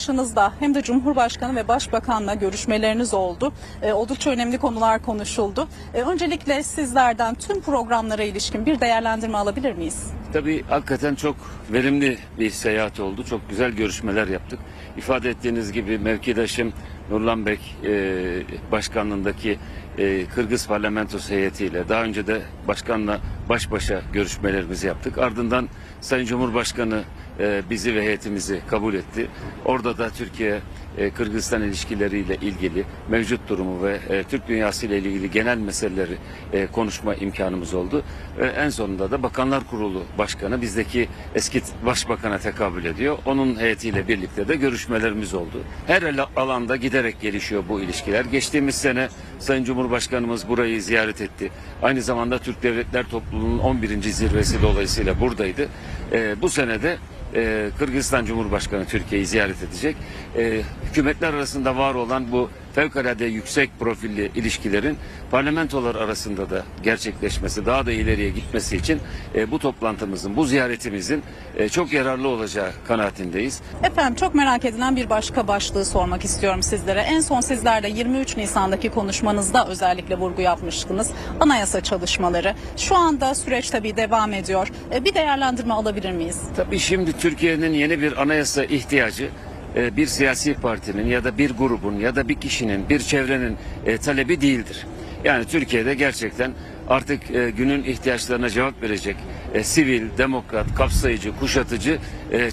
Başınızda hem de Cumhurbaşkanı ve Başbakanla görüşmeleriniz oldu. Ee, oldukça önemli konular konuşuldu. Ee, öncelikle sizlerden tüm programlara ilişkin bir değerlendirme alabilir miyiz? Tabii hakikaten çok verimli bir seyahat oldu. Çok güzel görüşmeler yaptık. İfade ettiğiniz gibi mevkidaşım Nurlan Bek e, başkanlığındaki e, Kırgız parlamentosu heyetiyle daha önce de başkanla baş başa görüşmelerimizi yaptık. Ardından Sayın Cumhurbaşkanı e, bizi ve heyetimizi kabul etti. Orada da Türkiye e, Kırgızistan ilişkileriyle ilgili mevcut durumu ve e, Türk dünyası ile ilgili genel meseleleri e, konuşma imkanımız oldu. Ve en sonunda da Bakanlar Kurulu Başkanı bizdeki eski başbakana tekabül ediyor. Onun heyetiyle birlikte de görüşmelerimiz oldu. Her al- alanda giderek gelişiyor bu ilişkiler. Geçtiğimiz sene Sayın Cumhurbaşkanımız burayı ziyaret etti. Aynı zamanda Türk Devletler Topluluğu'nun 11. zirvesi dolayısıyla buradaydı. E, bu senede e, Kırgızistan Cumhurbaşkanı Türkiye'yi ziyaret edecek. E, hükümetler arasında var olan bu fevkalade yüksek profilli ilişkilerin parlamentolar arasında da gerçekleşmesi, daha da ileriye gitmesi için e, bu toplantımızın, bu ziyaretimizin e, çok yararlı olacağı kanaatindeyiz. Efendim çok merak edilen bir başka başlığı sormak istiyorum sizlere. En son sizler de 23 Nisan'daki konuşmanızda özellikle vurgu yapmıştınız. Anayasa çalışmaları. Şu anda süreç tabii devam ediyor. Ee, bir değerlendirme alabilir miyiz? Tabii şimdi Türkiye'nin yeni bir anayasa ihtiyacı e, bir siyasi partinin ya da bir grubun ya da bir kişinin, bir çevrenin e, talebi değildir. Yani Türkiye'de gerçekten artık e, günün ihtiyaçlarına cevap verecek sivil, demokrat, kapsayıcı, kuşatıcı,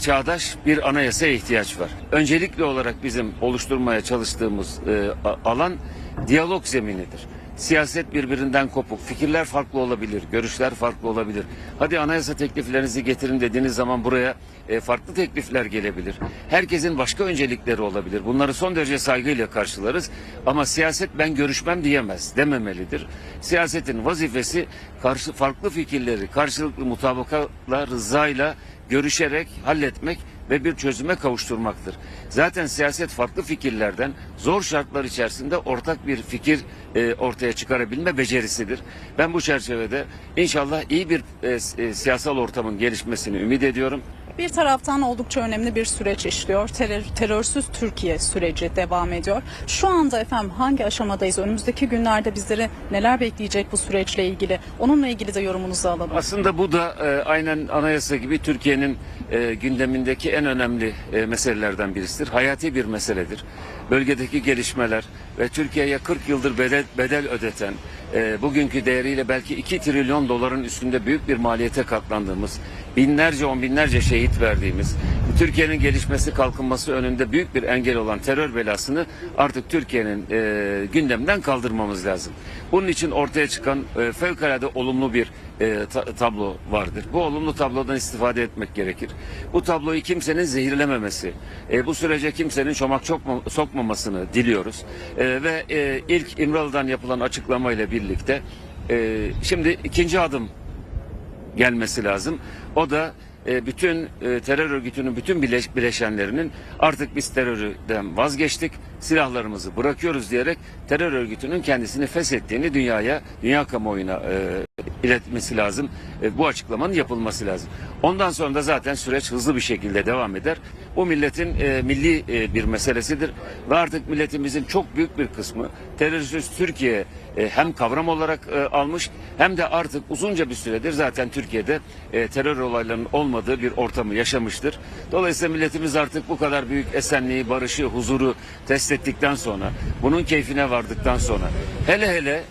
çağdaş bir anayasaya ihtiyaç var. Öncelikli olarak bizim oluşturmaya çalıştığımız alan diyalog zeminidir. Siyaset birbirinden kopuk, fikirler farklı olabilir, görüşler farklı olabilir. Hadi anayasa tekliflerinizi getirin dediğiniz zaman buraya e, farklı teklifler gelebilir. Herkesin başka öncelikleri olabilir. Bunları son derece saygıyla karşılarız. Ama siyaset ben görüşmem diyemez, dememelidir. Siyasetin vazifesi karşı farklı fikirleri karşılıklı mutabakatla, rızayla görüşerek halletmek ve bir çözüme kavuşturmaktır. Zaten siyaset farklı fikirlerden zor şartlar içerisinde ortak bir fikir e, ortaya çıkarabilme becerisidir. Ben bu çerçevede inşallah iyi bir e, e, siyasal ortamın gelişmesini ümit ediyorum. Bir taraftan oldukça önemli bir süreç işliyor. Terör, terörsüz Türkiye süreci devam ediyor. Şu anda efendim hangi aşamadayız? Önümüzdeki günlerde bizleri neler bekleyecek bu süreçle ilgili? Onunla ilgili de yorumunuzu alalım. Aslında bu da e, aynen anayasa gibi Türkiye'nin e, gündemindeki en önemli e, meselelerden birisidir. Hayati bir meseledir. Bölgedeki gelişmeler ve Türkiye'ye 40 yıldır bedel, bedel ödeten, e, bugünkü değeriyle belki 2 trilyon doların üstünde büyük bir maliyete katlandığımız, binlerce on binlerce şehit verdiğimiz, Türkiye'nin gelişmesi kalkınması önünde büyük bir engel olan terör belasını artık Türkiye'nin e, gündemden kaldırmamız lazım. Bunun için ortaya çıkan e, fevkalade olumlu bir e, ta- tablo vardır. Bu olumlu tablodan istifade etmek gerekir. Bu tabloyu kimsenin zehirlememesi, e, bu sürece kimsenin çomak çokma- sokmamasını diliyoruz. E, ve e, ilk İmralı'dan yapılan açıklamayla birlikte e, şimdi ikinci adım gelmesi lazım. O da e, bütün e, terör örgütünün bütün bileş, bileşenlerinin artık biz terörden vazgeçtik, silahlarımızı bırakıyoruz diyerek terör örgütünün kendisini feshettiğini dünyaya, dünya kamuoyuna e, iletmesi lazım. E, bu açıklamanın yapılması lazım. Ondan sonra da zaten süreç hızlı bir şekilde devam eder. Bu milletin e, milli e, bir meselesidir ve artık milletimizin çok büyük bir kısmı terörsüz Türkiye e, hem kavram olarak e, almış hem de artık uzunca bir süredir zaten Türkiye'de e, terör olaylarının olmadığı bir ortamı yaşamıştır. Dolayısıyla milletimiz artık bu kadar büyük esenliği, barışı, huzuru test ettikten sonra, bunun keyfine vardıktan sonra hele hele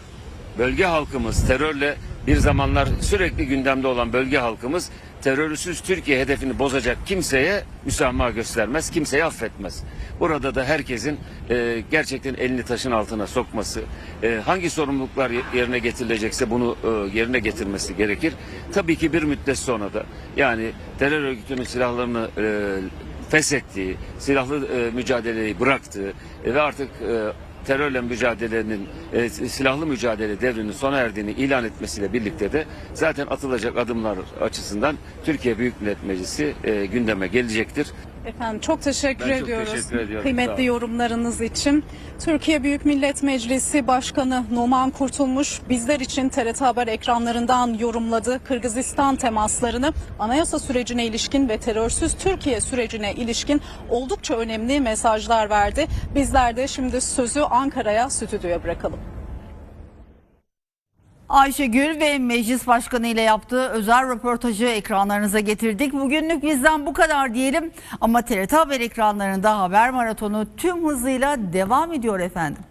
bölge halkımız terörle bir zamanlar sürekli gündemde olan bölge halkımız terörsüz Türkiye hedefini bozacak kimseye müsamaha göstermez, kimseyi affetmez. Burada da herkesin e, gerçekten elini taşın altına sokması, e, hangi sorumluluklar ye- yerine getirilecekse bunu e, yerine getirmesi gerekir. Tabii ki bir müddet sonra da yani terör örgütünün silahlarını e, feshettiği, silahlı e, mücadeleyi bıraktığı e, ve artık e, terörle mücadelenin e, silahlı mücadele devrinin sona erdiğini ilan etmesiyle birlikte de zaten atılacak adımlar açısından Türkiye Büyük Millet Meclisi e, gündeme gelecektir. Efendim çok teşekkür Ben çok ediyoruz. teşekkür ediyorum. Kıymetli yorumlarınız için. Türkiye Büyük Millet Meclisi Başkanı Numan Kurtulmuş bizler için TRT Haber ekranlarından yorumladı. Kırgızistan temaslarını anayasa sürecine ilişkin ve terörsüz Türkiye sürecine ilişkin oldukça önemli mesajlar verdi. Bizler de şimdi sözü Ankara'ya, stüdyoya bırakalım. Ayşegül ve Meclis Başkanı ile yaptığı özel röportajı ekranlarınıza getirdik. Bugünlük bizden bu kadar diyelim ama TRT Haber ekranlarında haber maratonu tüm hızıyla devam ediyor efendim.